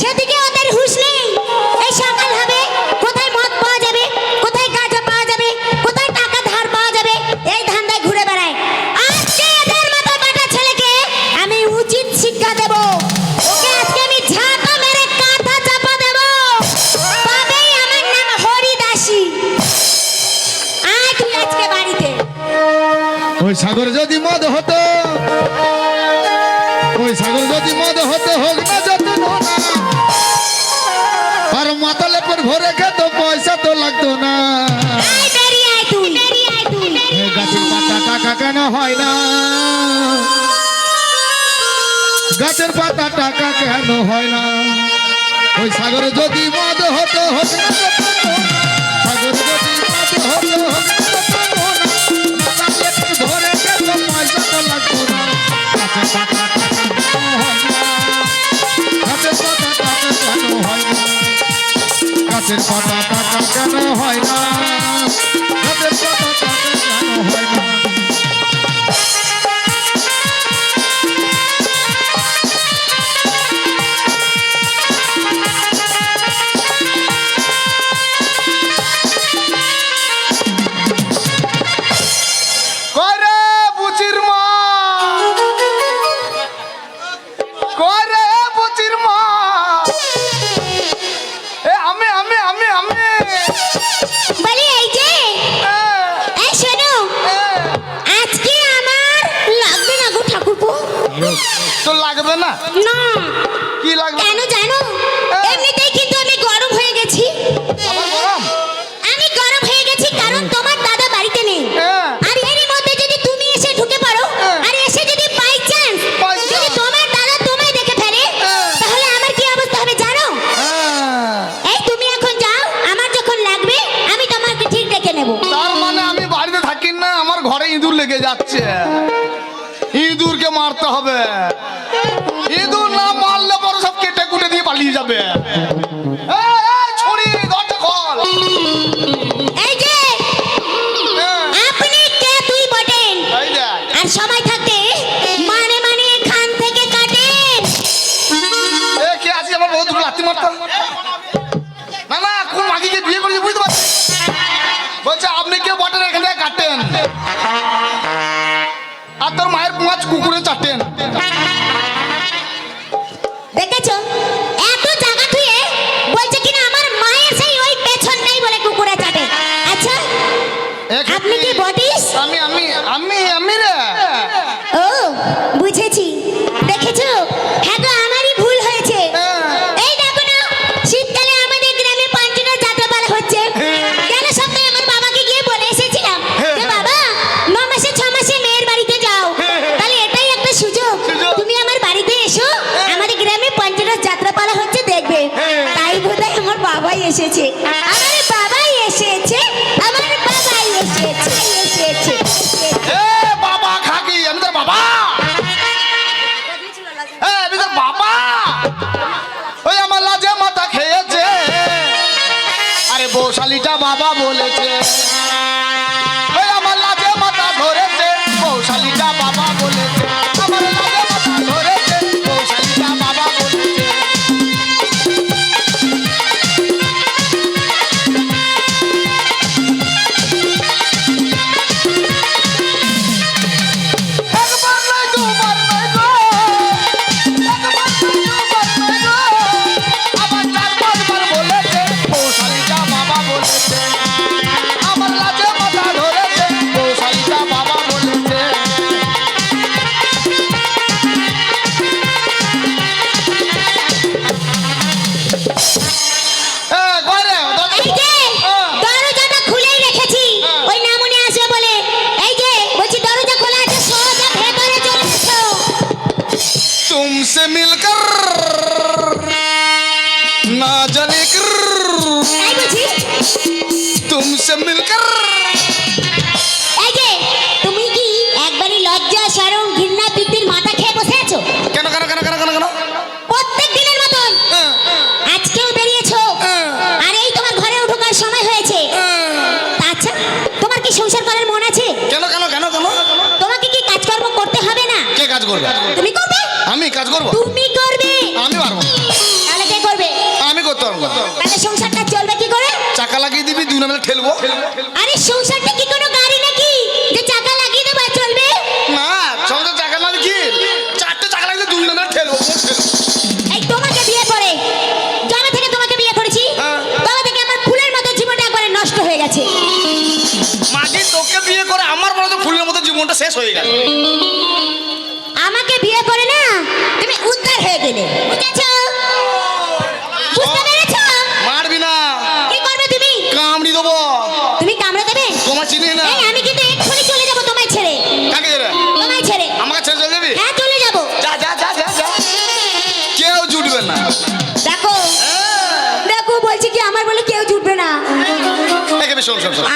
সেদিকে ওদের হুশ নেই। এই সকাল হবে, কোথায় মদ পাওয়া যাবে, কোথায় গাঁজা পাওয়া যাবে, কোথায় টাকা ধার পাওয়া যাবে, এই ধান্দায় ঘুরে বেড়ায়। আজকে এদের মতো বাটা ছেলেকে আমি উচিত শিক্ষা দেব। ওকে হরিদাসী। আয় আজকে বাড়িতে। সাগর যদি মদ হতো ভরে খেত পয়সা তো লাগতো না। গাছের পাতা টাকা কেন হয় না? গাছের পাতা টাকা কেন হয় না? ওই সাগরে যদি মদ হতো হতো সাগরে যদি মদ হতো ধরে তো লাগতো না হাতে সাদা কেন হয় না। হবে तुमसे मिलकर ना जले कर। तुमसे मिलकर আমি কাজ করব? তুমি করবে। আমি পারব তাহলে কে করবে? আমি করতে পারব তাহলে সংসারটা চলবে কি করে? চাকা লাগিয়ে দিবি দুই নামে ঠেলবো।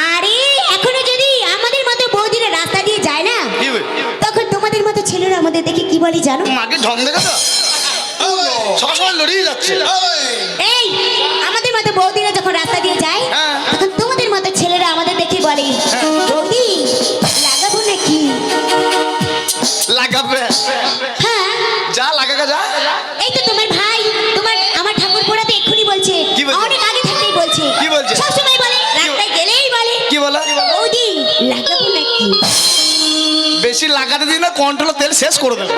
আরে এখনও যদি আমাদের মতো বৌদিরা রাস্তা দিয়ে যায় না তখন তোমাদের মতো ছেলেরা আমাদের দেখে কি বলে জানো? ঢং তো এই আমাদের মতো বৌদিরা যখন রাস্তা দিয়ে যায় তখন তোমাদের মতো ছেলেরা আমাদের দেখে হ্যাঁ। যা লাগা যা। কন্ট্রোল তেল শেষ করে দেবো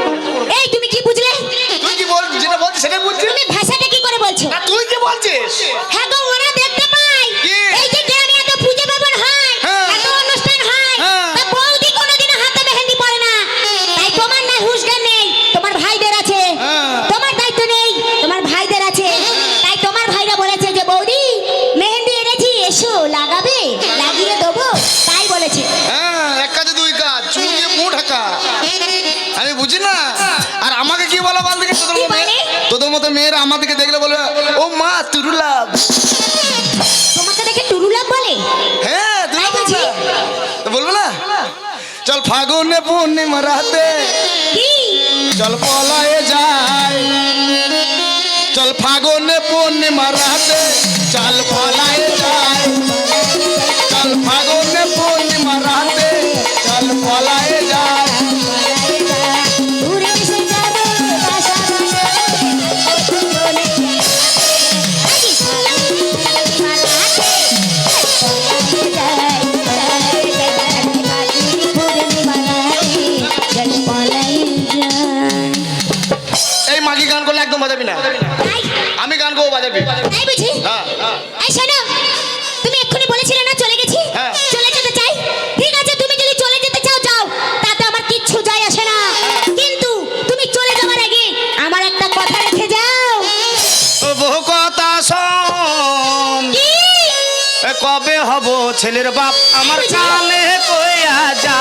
কি বলো বল দেখি তোদের মতো তোদের মতো মেয়েরা আমাদেরকে দেখলে বলবে ও মা তুরুলাভ তোমাকে দেখে তুরুলাভ বলে? হ্যাঁ তুরুলাভ বলব না? চল ফাগুনে পূর্ণিমা রাতে। চল পলায়ে যায় চল ফাগুনে পূর্ণিমা রাতে। চল পলায়ে যায় ছেলের বাপ আমার চালে কয়া যা।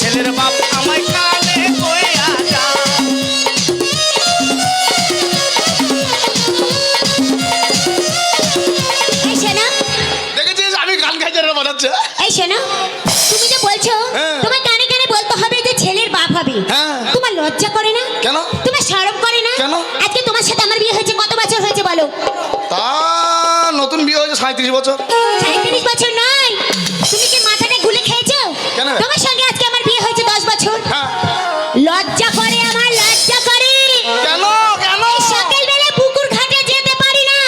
ছেলের বাপ আমার সাঁত্রিশ বছর? সাঁত্রিশ বছর নয়। তুমি কি মাথাটা খেয়েছো? কেন? তোমার সঙ্গে আজকে আমার বিয়ে হয়েছে দশ বছর। হ্যাঁ। লজ্জা করে আমার লজ্জা করে। কেন? কেন? সকালবেলা পুকুর ঘাটে যেতে পারি না।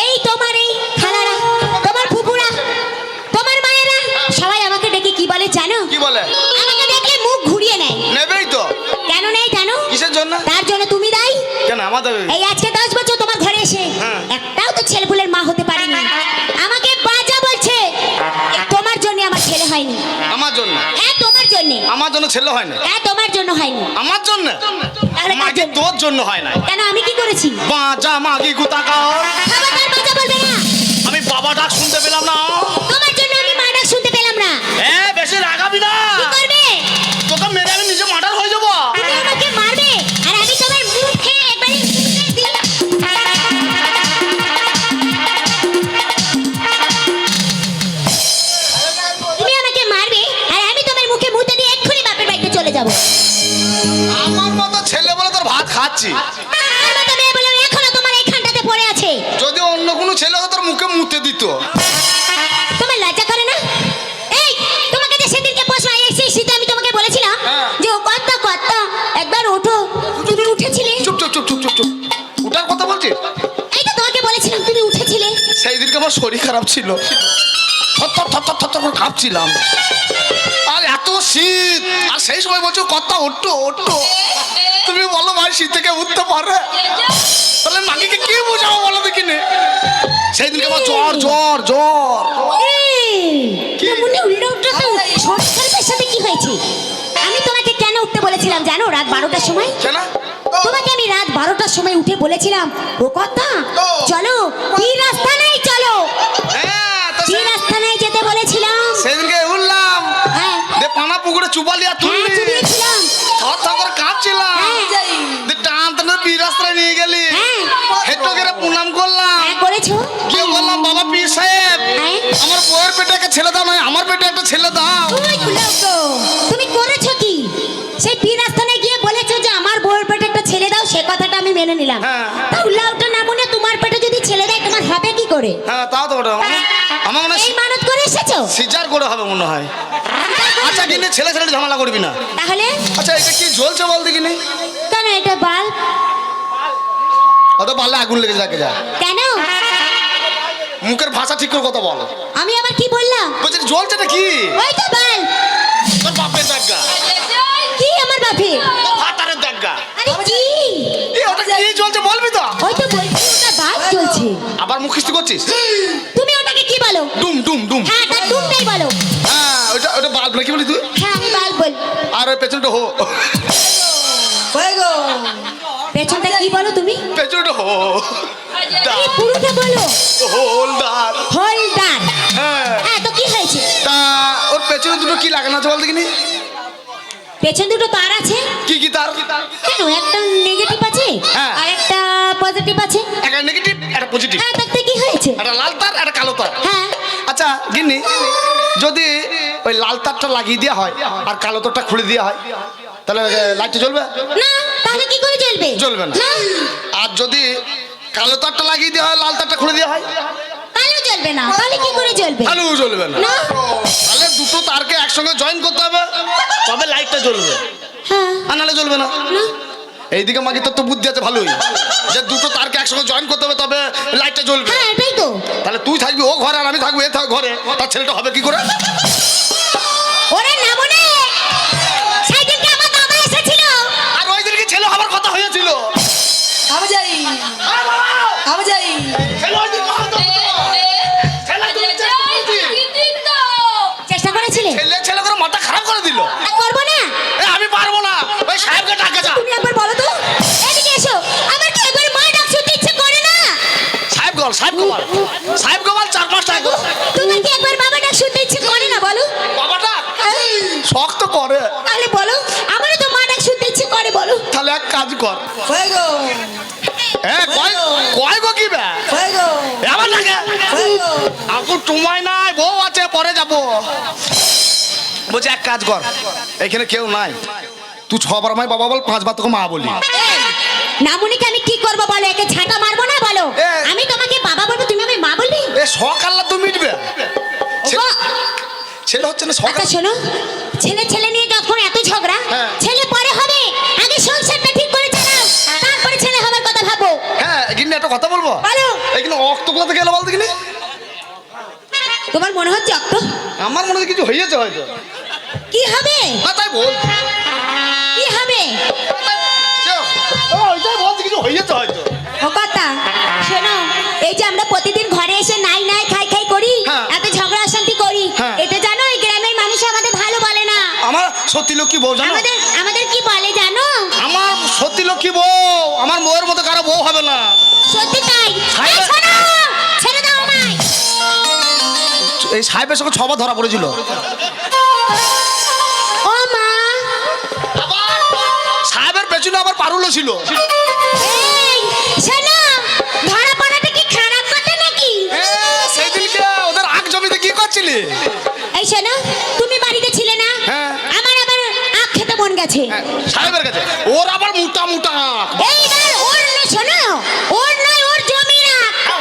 এই তোমার এই খালারা তোমার ফুপুরা তোমার মায়েরা সবাই আমাকে ডেকে কি বলে জানো? কি বলে? আমাকে মুখ ঘুরিয়ে নেয়। নেবেই তো। কেন নেই জানো? কিসের জন্য? তার জন্য তুমি দায়ী। কেন আমার এই আজকে দশ বছর তোমার হ্যাঁ। একটাও তো ছেলেপুলের মা হতে পারেনি। আমাকে বাজা বলছে তোমার জন্য আমার ছেলে হয়নি। আমার জন্য? হ্যাঁ তোমার জন্য। আমার জন্য ছেলে হয়নি? হ্যাঁ তোমার জন্য হয়নি। আমার জন্য? তাহলে মাঝে তোর জন্য হয় না কেন আমি কি করেছি? বাজা মাগি গুতাকা খবরদার বাজা বলবে না। আমি বাবা ডাক শুনতে পেলাম না। তোমার লজ্জা করে না? এই তোমাকে যে সেদিনকে প্রশ্ন এসে শীতে আমি তোমাকে বলেছিলাম হ্যাঁ। যে ও কর্তা কর্তা একবার ওঠো। তুমি উঠেছিলে? চুপ চুপ চুপ চুপ চুপ চুপ। ওটার কথা এই তো তোমাকে বলেছিলাম তুমি উঠেছিলে। সেই দিনকে আমার শরীর খারাপ ছিল। থরথর থরথর থরথর করে কাঁপছিলাম। আর এত শীত। আর সেই সময় বলছো কর্তা ওঠো ওঠো। তুমি বলো ভাই শীত থেকে উঠতে পারে তাহলে মাকে কে বোঝাবো বলো দেখিনি সেই দিনকে আমার জ্বর জ্বর জ্বর। সাথে কি হয়েছে? আমি তোমাকে কেন উঠতে বলেছিলাম জানো রাত বারোটার সময়? কেন? তোমাকে আমি রাত বারোটার সময় উঠে বলেছিলাম। ও কথা? চলো রাস্তা নেই? চলো। হ্যাঁ রাস্তা নেই যেতে বলেছিলাম? সেদিনকে উঠলাম। হ্যাঁ। পানা পুকুরে হ্যাঁ থর থর করে কাঁপছিলাম। হ্যাঁ। দে টান টানে বীরাস্ত্রায় নিয়ে গেলি। প্রণাম করলাম। হ্যাঁ করেছ? কেউ বললাম বাবা পীর সাহেব হ্যাঁ। আমার বউয়ের পেটে একটা ছেলে দাও নয় আমার পেটে একটা ছেলে দাও। তুমি করেছ কি? সেই পীর আস্থানে গিয়ে বলেছ যে আমার বউয়ের পেটে একটা ছেলে দাও সে কথাটা আমি মেনে নিলাম। হ্যাঁ। তা উল্লাউটা না মনে তোমার পেটে যদি ছেলে দেয় তোমার হবে কি করে? হ্যাঁ তাও তো আমার- মনে এই মানত করে এসেছ? সিজার করে হবে মনে হয়। আচ্ছা কিন্তু ছেলে ছেলে ঝামেলা করবি না। তাহলে? আচ্ছা এটা কি জ্বলছে বল দেখিনি? কেন এটা বাল? অত পারলে আগুন লেগে যাকে যা কেন? মুখের ভাষা ঠিক করে কথা বল। আমি আবার কি বললাম? বলছি জ্বলছেটা কি? ওই তো বাল। তোর বাপের দাগা। কি আমার বাপে তোর ভাতারের দাগা। আরে কি? এ ওটা কি জ্বলছে বলবি তো? ওই তো বলছি ওটা বাল চলছে আবার মুখ খিস্তি করছিস? তুমি ওটাকে কি বলো? ডুম ডুম ডুম। হ্যাঁ তার তুমি নেই বলো। হ্যাঁ ওটা ওটা বাল্ব না কি বলি তুই? হ্যাঁ আমি বাল বল আর ওই পেছনটা হো। পেছনটা কি বলো তুমি? পেছনটা হো। পুরোটা বলো। হোলদার। হোল্ডার হ্যাঁ। হ্যাঁ তো কি হয়েছে? তা ওর পেছনে দুটো কি লাগানো আছে বল দেখিনি? পেছন দুটো তার আছে? কি কি তার? কেন? একটা নেগেটিভ আছে হ্যাঁ। আর একটা পজিটিভ আছে? একটা নেগেটিভ একটা পজিটিভ হ্যাঁ তাতে কি হয়েছে? একটা লাল তার একটা কালো তার। হ্যাঁ। আচ্ছা গিন্নি যদি ওই লাল তারটা লাগিয়ে দেওয়া হয় আর কালো তারটা খুলে দেওয়া হয় তাহলে লাইটটা জ্বলবে? না তাহলে কি করে চলবে জ্বলবে না। আর যদি কালো তারটা লাগিয়ে দেওয়া হয় লাল তারটা খুলে দেওয়া হয়? কালো চলবে না। তাহলে কি করে চলবে তাহলেও জ্বলবে না। তাহলে দুটো তারকে একসঙ্গে জয়েন করতে হবে। তবে লাইটটা জ্বলবে। হ্যাঁ। আর নাহলে জ্বলবে না। না। এইদিকে মাকে তোর তো বুদ্ধি আছে ভালোই। যে দুটো তারকে একসঙ্গে জয়েন করতে হবে তবে লাইটটা জ্বলবে। হ্যাঁ এটাই তো। তাহলে তুই থাকবি ও ঘরে আর আমি থাকব এ থাক ঘরে। তার ছেলেটা হবে কি করে? আমি যাই। তুমি চেষ্টা করেছি। চেষ্টা করেছিলে? ছেলে ছেলে করে মাথা খারাপ করে দিল। করব না? আমি পারব না। ওই সাহেবকে ডাকে যা। তুমি একবার বলো তো। এদিকে এসো। আমার কি একবার মা ডাক শুনতে ইচ্ছে করে না? সাহেব গোল সাহেব গোপাল। সাহেব গোপাল চার পাঁচটা একবার তোমার কি একবার বাবা ডাক শুনতে ইচ্ছে করে না বলো? বাবাটা হ্যাঁ? শক্ত করে। তাহলে বলো আমারও তো মা ডাক শুনতে ইচ্ছে করে বলো। তাহলে এক কাজ কর। ফুego এ কয় কয় গো কি বে fuego এ, আবার ডাকে fuego এখন তোমায় নাই বউ আছে পরে যাব। বলছি এক কাজ কর এখানে কেউ নাই। তুই ছবার আমায় বাবা বল পাঁচবার তোকে মা বলি। নামুনিকে আমি কি করব বলো? একে ঝাঁটা মারবো না বলো? আমি তোমাকে বাবা বলব তুমি আমি মা বলবি এ শখ আল্লাহ তো মিটবে। ছেলে হচ্ছে না শখ আচ্ছা শোনো। ছেলে ছেলে নিয়ে যখন এত ঝগড়া। হ্যাঁ। ছেলে পরে হবে। আগে সংসারটা ঠিক করে চালাও। তারপরে ছেলে হবার কথা ভাবো। হ্যাঁ কিন্তু একটা কথা বলব? বলো। এখানে অক্ত কোথা গেল বলতে গেলে তোমার মনে হচ্ছে অক্ত আমার মনে কিছু হয়েছে হয়তো। কি হবে? না তাই বল। কি হবে? ওইটাই বলছি কিছু হয়েছে হয়তো। কথা। শোনো এই যে আমরা প্রতিদিন ঘরে এসে নাই নাই খাই খাই করি হ্যাঁ। এত ঝগড়া অশান্তি করি হ্যাঁ। এটা জানো এই গ্রামের মানুষ আমাদের ভালো বলে না। আমার সত্যি লক্ষ্মী বউ জানো? আমাদের আমাদের কি বলে জানো? আমার সত্যি লক্ষ্মী বউ আমার বউয়ের মতো কারও বউ হবে না। সত্যি তাই। সাহেবের সঙ্গে ছবার ধরা পড়েছিল। সাহেবের পেছনে আবার পারুলো ছিল। ওদের আগ জমিতে কি করছিলি? এই শোনো তুমি বাড়িতে ছিলে না? হ্যাঁ। আমার আবার আখ খেতে মন গেছে। হ্যাঁ,